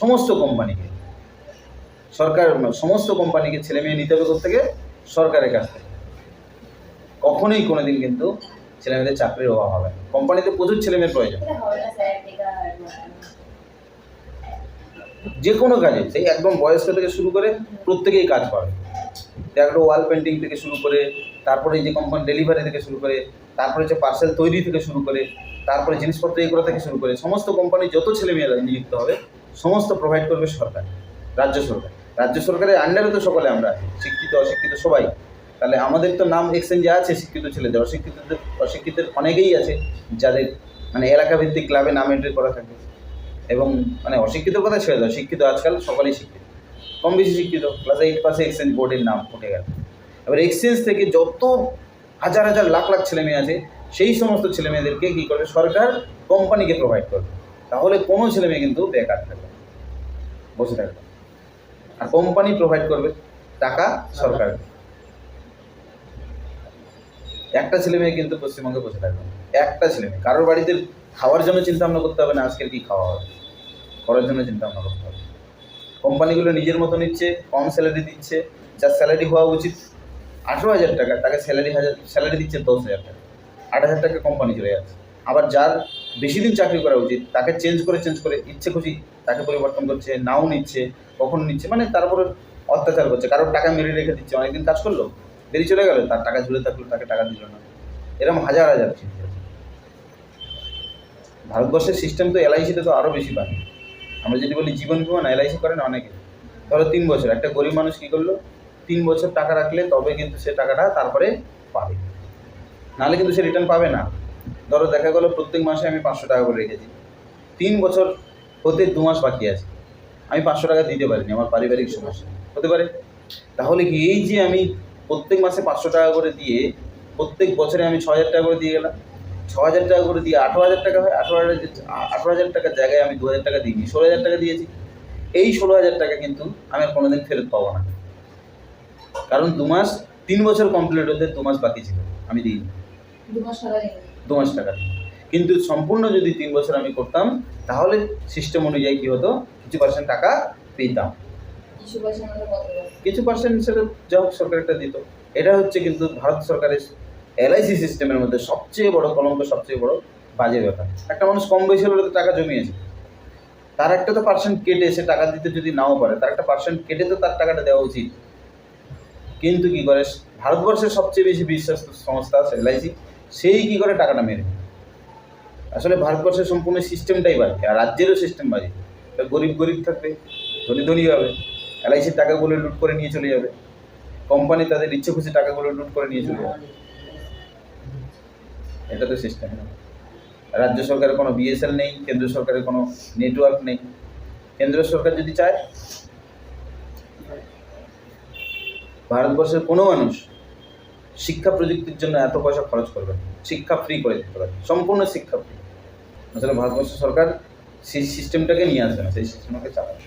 সমস্ত কোম্পানিকে সরকার সমস্ত কোম্পানিকে ছেলে মেয়ে নিতে হবে থেকে সরকারের কাছ থেকে কখনোই কোনোদিন কিন্তু ছেলে মেয়েদের চাকরির অভাব হবে না। কোম্পানিতে প্রচুর ছেলে মেয়ের প্রয়োজন। যে কোনো কাজে সেই একদম বয়স্ক থেকে শুরু করে প্রত্যেকেই কাজ পাবে একটা ওয়াল পেন্টিং থেকে শুরু করে তারপরে এই যে কোম্পানি ডেলিভারি থেকে শুরু করে তারপরে হচ্ছে পার্সেল তৈরি থেকে শুরু করে তারপরে জিনিসপত্র এগুলো থেকে শুরু করে সমস্ত কোম্পানি যত ছেলে মেয়েরা নিযুক্ত হবে সমস্ত প্রোভাইড করবে সরকার, রাজ্য সরকার। রাজ্য সরকারের আন্ডারে তো সকলে আমরা শিক্ষিত, অশিক্ষিত সবাই। তাহলে আমাদের তো নাম এক্সচেঞ্জে আছে শিক্ষিত ছেলেদের, অশিক্ষিতদের, অশিক্ষিতের অনেকেই আছে যাদের মানে এলাকাভিত্তিক ক্লাবে নাম এন্ট্রি করা থাকে। এবং মানে অশিক্ষিত কথা ছেড়ে দাও, শিক্ষিত আজকাল সকলেই শিক্ষিত। কম বেশি শিক্ষিত ক্লাস এইট পাশে এক্সচেঞ্জ বোর্ডের নাম উঠে গেল। এবার এক্সচেঞ্জ থেকে যত হাজার হাজার লাখ লাখ ছেলে মেয়ে আছে, সেই সমস্ত ছেলে মেয়েদেরকে কী করবে? সরকার কোম্পানিকে প্রোভাইড করবে। তাহলে কোনো ছেলে মেয়ে কিন্তু বেকার থাকবে। বসে থাকবে। আর কোম্পানি প্রোভাইড করবে টাকা সরকার। একটা ছেলে মেয়ে কিন্তু পশ্চিমবঙ্গে বসে থাকবে। একটা ছেলে মেয়ে। কারোর বাড়িতে খাওয়ার জন্য চিন্তা ভাবনা করতে হবে না, আজকের কি খাওয়া হবে? করার জন্য চিন্তা ভাবনা করতে হবে। কোম্পানিগুলো নিজের মতো নিচ্ছে, কম স্যালারি দিচ্ছে। যার স্যালারি হওয়া উচিত আঠেরো হাজার টাকা, তাকে স্যালারি হাজার স্যালারি দিচ্ছে দশ হাজার টাকা। আট হাজার টাকা কোম্পানি চলে যাচ্ছে। আবার যার বেশি দিন চাকরি করা উচিত, তাকে চেঞ্জ করে চেঞ্জ করে, ইচ্ছে খুশি তাকে পরিবর্তন করছে, নাও নিচ্ছে, কখন নিচ্ছে মানে তার উপরে অত্যাচার করছে। কারোর টাকা মেরে রেখে দিচ্ছে, অনেকদিন কাজ করল, দেরি চলে গেল, তার টাকা ঝুলে থাকল, তাকে টাকা দিল না। এরকম হাজার হাজার ভারতবর্ষের সিস্টেম তো এলআইসিতে তো আরও বেশি বাড়ে। আমরা যদি বলি জীবন বিমা না এলআইসি করে না অনেকে। ধরো তিন বছর, একটা গরিব মানুষ কী করল? তিন বছর টাকা রাখলে তবে কিন্তু সে টাকাটা তারপরে পাবে। নাহলে কিন্তু সে রিটার্ন পাবে না। ধরো দেখা গেলো প্রত্যেক মাসে আমি পাঁচশো টাকা করে রেখেছি। তিন বছর হতে দু মাস বাকি আছে। আমি পাঁচশো টাকা দিতে পারিনি, আমার পারিবারিক সমস্যা। হতে পারে। তাহলে কি এই যে আমি প্রত্যেক মাসে পাঁচশো টাকা করে দিয়ে প্রত্যেক বছরে আমি ছ হাজার টাকা করে দিয়ে গেলাম। ছ হাজার টাকা করে দিয়ে আঠেরো হাজার টাকা হয়, আঠেরো হাজার আঠেরো হাজার টাকার জায়গায় আমি দু হাজার টাকা দিইনি, ষোলো হাজার টাকা দিয়েছি। এই ষোলো হাজার টাকা কিন্তু আমি আর কোনোদিন ফেরত পাবো না। কারণ দু মাস, তিন বছর কমপ্লিট হতে দু মাস বাকি ছিল, আমি দিইনি। দু মাস দু মাস টাকা দিই কিন্তু সম্পূর্ণ যদি তিন বছর আমি করতাম তাহলে সিস্টেম অনুযায়ী কী হতো? কিছু পার্সেন্ট টাকা পেতাম? কিছু পার্সেন্ট সেটা যা হোক সরকার একটা দিত। এটা হচ্ছে কিন্তু ভারত সরকারের এলআইসি সিস্টেমের মধ্যে সবচেয়ে বড় কলঙ্ক সবচেয়ে বড় বাজে ব্যাপার। একটা মানুষ কম বয়সী হলে তো টাকা জমিয়েছে। তার একটা তো পার্সেন্ট কেটে সে টাকা দিতে যদি নাও পারে তার একটা পার্সেন্ট কেটে তো তার টাকাটা দেওয়া উচিত। কিন্তু কি করে? ভারতবর্ষের সবচেয়ে বেশি বিশ্বাস সংস্থা আছে এলআইসি সেই কি করে টাকাটা মেরে আসলে ভারতবর্ষের সম্পূর্ণ সিস্টেমটাই বাজে, আর রাজ্যেরও সিস্টেম বাজে। গরিব গরিব থাকবে, ধনী ধনী হবে এলআইসির টাকাগুলো লুট করে নিয়ে চলে যাবে কোম্পানি তাদের ইচ্ছে খুশি টাকাগুলো লুট করে নিয়ে চলে যাবে। এটা তো সিস্টেম রাজ্য সরকারের কোনো বিএসএল নেই, কেন্দ্র সরকারের কোনো নেটওয়ার্ক নেই। কেন্দ্র সরকার যদি চায়, ভারতবর্ষের কোনো মানুষ শিক্ষা প্রযুক্তির জন্য এত পয়সা খরচ করবেন। শিক্ষা ফ্রি করে দিতে পারেন সম্পূর্ণ শিক্ষা ফ্রি আসলে ভারতবর্ষ সরকার সেই সিস্টেমটাকে নিয়ে আসবে না, সেই সিস্টেমটাকে চালাবে